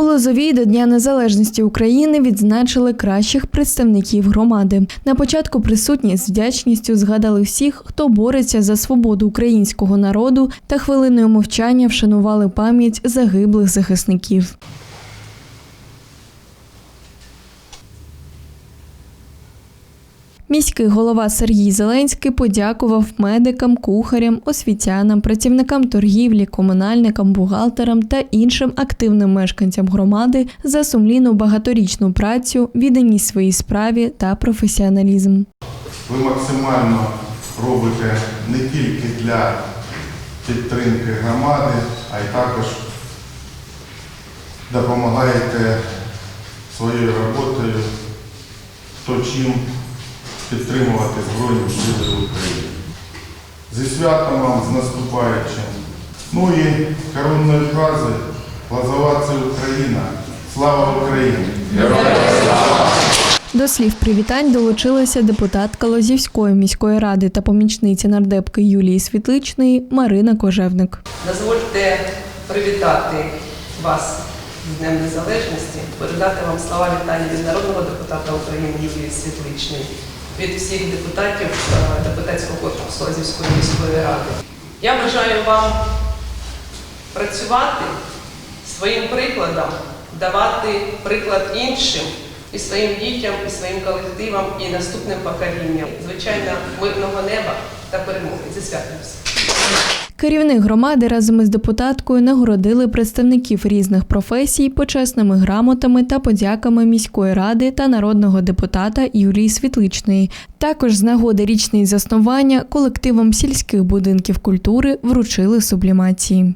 У Лозовій до Дня Незалежності України відзначили кращих представників громади. На початку присутні з вдячністю згадали всіх, хто бореться за свободу українського народу та хвилиною мовчання вшанували пам'ять загиблих захисників. Міський голова Сергій Зеленський подякував медикам, кухарям, освітянам, працівникам торгівлі, комунальникам, бухгалтерам та іншим активним мешканцям громади за сумлінну багаторічну працю, відданість своїй справі та професіоналізм. Ви максимально робите не тільки для підтримки громади, а й також допомагаєте своєю роботою, хто чим підтримувати Збройні Сили України. Зі святом вам, з наступаючим. Ну і коронною фразою «Лазова це Україна! Слава Україні! До слів привітань долучилася депутатка Лозівської міської ради та помічниця нардепки Юлії Світличної Марина Кожевник. Дозвольте привітати вас з Днем Незалежності, передати вам слова вітання від народного депутата України Юлії Світличної, від всіх депутатів е, депутатського корпусу Лазівської міської ради. Я бажаю вам працювати своїм прикладом, давати приклад іншим і своїм дітям, і своїм колективам, і наступним поколінням. Звичайно, мирного неба та перемоги. Зі святом! Керівник громади разом із депутаткою нагородили представників різних професій почесними грамотами та подяками міської ради та народного депутата Юлії Світличної. Також з нагоди річної заснування колективом сільських будинків культури вручили сублімації.